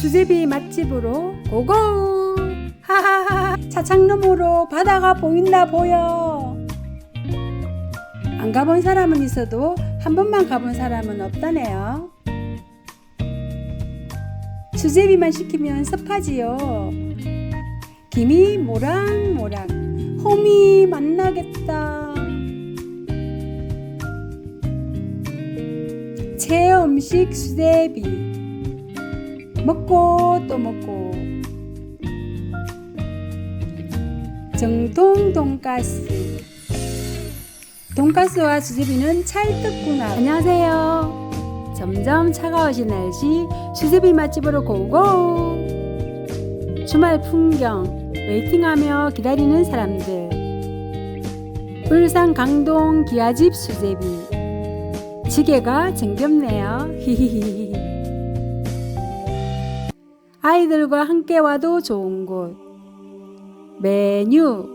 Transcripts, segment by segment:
수제비 맛집으로 고고! 하하하! 차창 너머로 바다가 보인다 보여! 안 가본 사람은 있어도 한 번만 가본 사람은 없다네요. 수제비만 시키면 섭하지요. 김이 모락모락, 홈이 만나겠다. 체험식 수제비. 먹고 또 먹고. 정통 돈가스. 돈가스와 수제비는 찰떡궁합. 안녕하세요. 점점 차가워진 날씨 수제비 맛집으로 고고. 주말 풍경 웨이팅하며 기다리는 사람들. 울산 강동 기아집 수제비. 지게가 정겹네요. 히히히. 아이들과 함께 와도 좋은 곳. 메뉴.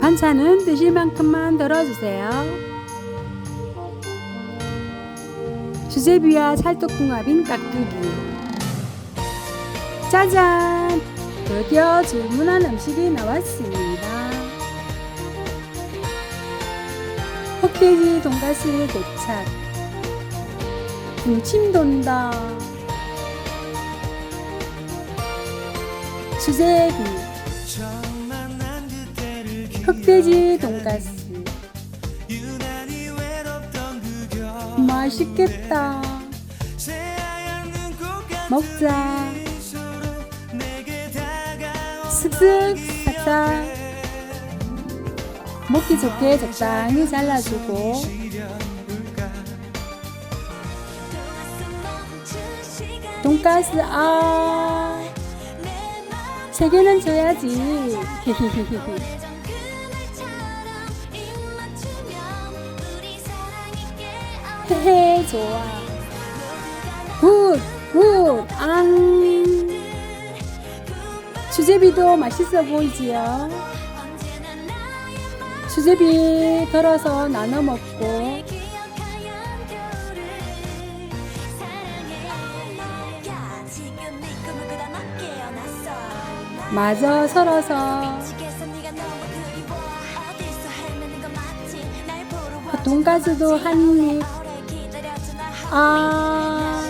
반찬은 드실 만큼만 덜어주세요. 수제비와 찰떡궁합인 깍두기. 짜잔! 드디어 주문한 음식이 나왔습니다. 흑돼지 돈가스 도착. 군침 돈다. 수제비. 흑돼지 돈가스. 맛있겠다. 먹자. 슥슥 삭삭. 먹기 좋게 적당히 잘라주고 돈가스 아 세 개는 줘야지. 헤헤 좋아. 굿 굿 앙. 수제비도 맛있어 보이지요? 수제비 덜어서 나눠 먹고 마저 썰어서. 돈가스도 한입. 아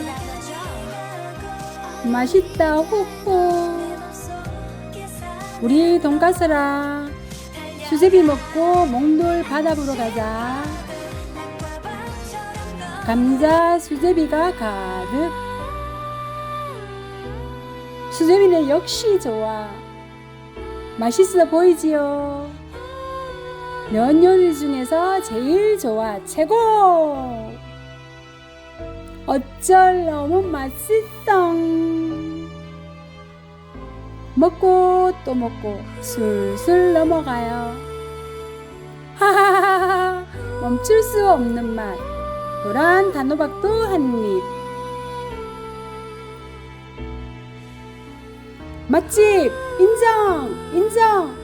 맛있다 호호. 우리 돈가스랑 수제비 먹고 몽돌 바다 보러 가자. 감자 수제비가 가득 수제비는 역시 좋아 맛있어 보이지요? 면 요리 중에서 제일 좋아 최고! 어쩔 너무 맛있어. 먹고 또 먹고 술술 넘어가요. 하하하하 멈출 수 없는 맛. 노란 단호박도 한 입 맛집! 인정! 인정!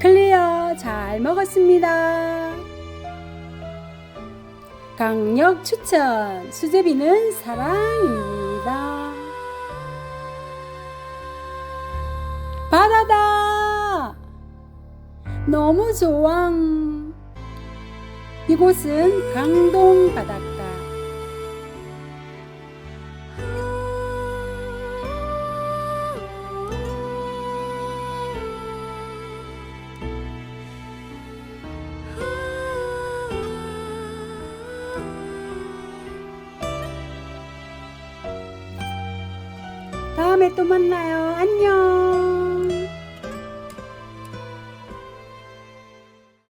클리어 잘 먹었습니다. 강력 추천 수제비는 사랑입니다. 바다다! 너무 좋아. 이곳은 강동 바닷가 다음에 또 만나요. 안녕.